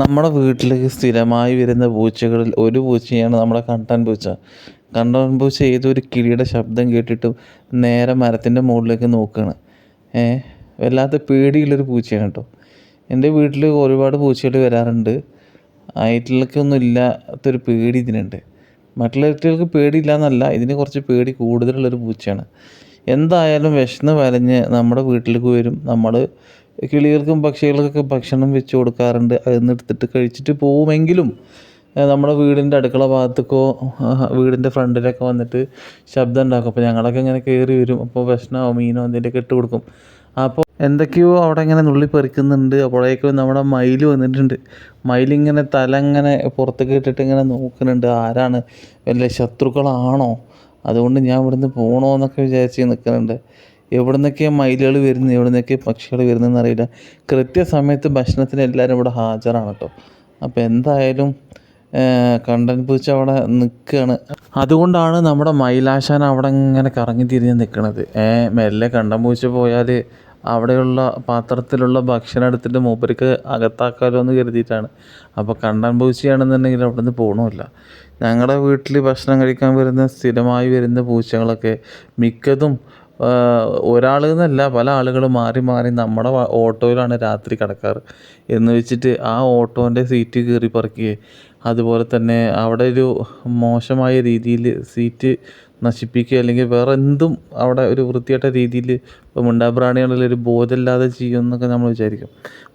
നമ്മുടെ വീട്ടിലേക്ക് സ്ഥിരമായി വരുന്ന പൂച്ചകളിൽ ഒരു പൂച്ചയാണ് നമ്മുടെ കണ്ടൻ പൂച്ച. കണ്ടൻ പൂച്ച ഏതൊരു കിളിയുടെ ശബ്ദം കേട്ടിട്ടും നേരെ മരത്തിന്റെ മുകളിലേക്ക് നോക്കുകയാണ് ഏ വല്ലാത്ത പേടിയുള്ളൊരു പൂച്ചയാണ് കേട്ടോ. എന്റെ വീട്ടിൽ ഒരുപാട് പൂച്ചകൾ വരാറുണ്ട്. ആയിട്ടുള്ളൊന്നും ഇല്ലാത്തൊരു പേടി ഇതിനുണ്ട്. മറ്റുള്ള കുട്ടികൾക്ക് പേടിയില്ല എന്നല്ല ഇതിന് കുറച്ച് പേടി കൂടുതലുള്ളൊരു പൂച്ചയാണ്. എന്തായാലും വിശന്ന് വലഞ്ഞ് നമ്മുടെ വീട്ടിലേക്ക് വരും. നമ്മൾ കിളികൾക്കും പക്ഷികൾക്കൊക്കെ ഭക്ഷണം വെച്ച് കൊടുക്കാറുണ്ട്. അതിൽ നിന്ന് എടുത്തിട്ട് കഴിച്ചിട്ട് പോവുമെങ്കിലും നമ്മുടെ വീടിന്റെ അടുക്കള ഭാഗത്തേക്കോ വീടിന്റെ ഫ്രണ്ടിലൊക്കെ വന്നിട്ട് ശബ്ദം ഉണ്ടാക്കും. അപ്പോൾ ഞങ്ങളൊക്കെ ഇങ്ങനെ കയറി വരും. അപ്പോൾ ഭക്ഷണമോ മീനോ എന്തെങ്കിലുമൊക്കെ ഇട്ട് കൊടുക്കും. അപ്പോൾ എന്തൊക്കെയോ അവിടെ ഇങ്ങനെ നുള്ളി പറിക്കുന്നുണ്ട്. അപ്പോഴേക്കും നമ്മുടെ മയിൽ വന്നിട്ടുണ്ട്. മയിലിങ്ങനെ തല ഇങ്ങനെ പുറത്തേക്ക് ഇട്ടിട്ട് ഇങ്ങനെ നോക്കുന്നുണ്ട്. ആരാണ്? വല്ല ശത്രുക്കളാണോ? അതുകൊണ്ട് ഞാൻ ഇവിടുന്ന് പോകണോ എന്നൊക്കെ വിചാരിച്ച് നിൽക്കുന്നുണ്ട്. എവിടെ നിന്നൊക്കെ മയിലുകൾ വരുന്നത് എവിടെ നിന്നൊക്കെ പക്ഷികൾ വരുന്നതെന്ന് അറിയില്ല കൃത്യസമയത്ത് ഭക്ഷണത്തിന് എല്ലാവരും ഇവിടെ ഹാജരാണ് കേട്ടോ. അപ്പോൾ എന്തായാലും കണ്ടൻ പൂച്ച അവിടെ നിൽക്കുകയാണ്. അതുകൊണ്ടാണ് നമ്മുടെ മയിലാശാൻ അവിടെ ഇങ്ങനെ കറങ്ങി തിരിഞ്ഞ് നിൽക്കുന്നത് ഏ മെല്ലെ കണ്ടൻ പൂച്ച പോയാൽ അവിടെയുള്ള പാത്രത്തിലുള്ള ഭക്ഷണം എടുത്തിട്ട് മൂപ്പർക്ക് അകത്താക്കാലോ എന്ന് കരുതിയിട്ടാണ്. അപ്പോൾ കണ്ടൻ പൂച്ചയാണെന്നുണ്ടെങ്കിൽ അവിടെ നിന്ന് പോകണമില്ല ഞങ്ങളുടെ വീട്ടിൽ ഭക്ഷണം കഴിക്കാൻ വരുന്ന സ്ഥിരമായി വരുന്ന പൂച്ചകളൊക്കെ മിക്കതും ഒരാൾ എന്നല്ല പല ആളുകൾ മാറി മാറി നമ്മുടെ ഓട്ടോയിലാണ് രാത്രി കിടക്കാറ്. എന്ന് വെച്ചിട്ട് ആ ഓട്ടോന്റെ സീറ്റ് കീറി പറിക്കുകയും അതുപോലെ തന്നെ അവിടെ ഒരു മോശമായ രീതിയിൽ സീറ്റ് നശിപ്പിക്കുക അല്ലെങ്കിൽ വേറെ എന്തും അവിടെ ഒരു വൃത്തികെട്ട രീതിയിൽ ഇപ്പോൾ മിണ്ടാപ്രാണികളിൽ ഒരു ബോധമില്ലാതെ ചെയ്യും എന്നൊക്കെ നമ്മൾ വിചാരിക്കും.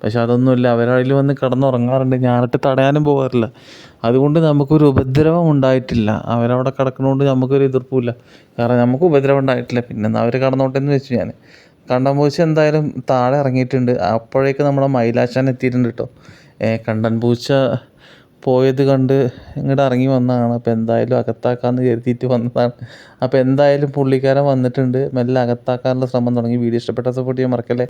പക്ഷെ അതൊന്നുമില്ല. അവരതിൽ വന്ന് കിടന്നുറങ്ങാറുണ്ട്. ഞാനിട്ട് തടയാനും പോകാറില്ല. അതുകൊണ്ട് നമുക്കൊരു ഉപദ്രവം ഉണ്ടായിട്ടില്ല. അവരവിടെ കിടക്കുന്നതുകൊണ്ട് നമുക്കൊരു എതിർപ്പില്ല കാരണം നമുക്ക് ഉപദ്രവം ഉണ്ടായിട്ടില്ല. പിന്നെ അവർ കടന്നോട്ടെ എന്ന് വെച്ചു ഞാൻ. കണ്ടൻ പൂച്ച എന്തായാലും താഴെ ഇറങ്ങിയിട്ടുണ്ട്. അപ്പോഴേക്ക് നമ്മുടെ മൈലാശാൻ എത്തിയിട്ടുണ്ട് കേട്ടോ. കണ്ടൻ പൂച്ച പോയത് കണ്ട് ഇങ്ങോട്ട് ഇറങ്ങി വന്നതാണ്. അപ്പോൾ എന്തായാലും അകത്താക്കാമെന്ന് കരുതിയിട്ട് വന്നതാണ്. അപ്പോൾ എന്തായാലും പുള്ളിക്കാരൻ വന്നിട്ടുണ്ട്. മെല്ലെ അകത്താക്കാനുള്ള ശ്രമം തുടങ്ങി. വീഡിയോ ഇഷ്ടപ്പെട്ട സപ്പോർട്ട് ചെയ്യാൻ മറക്കല്ലേ.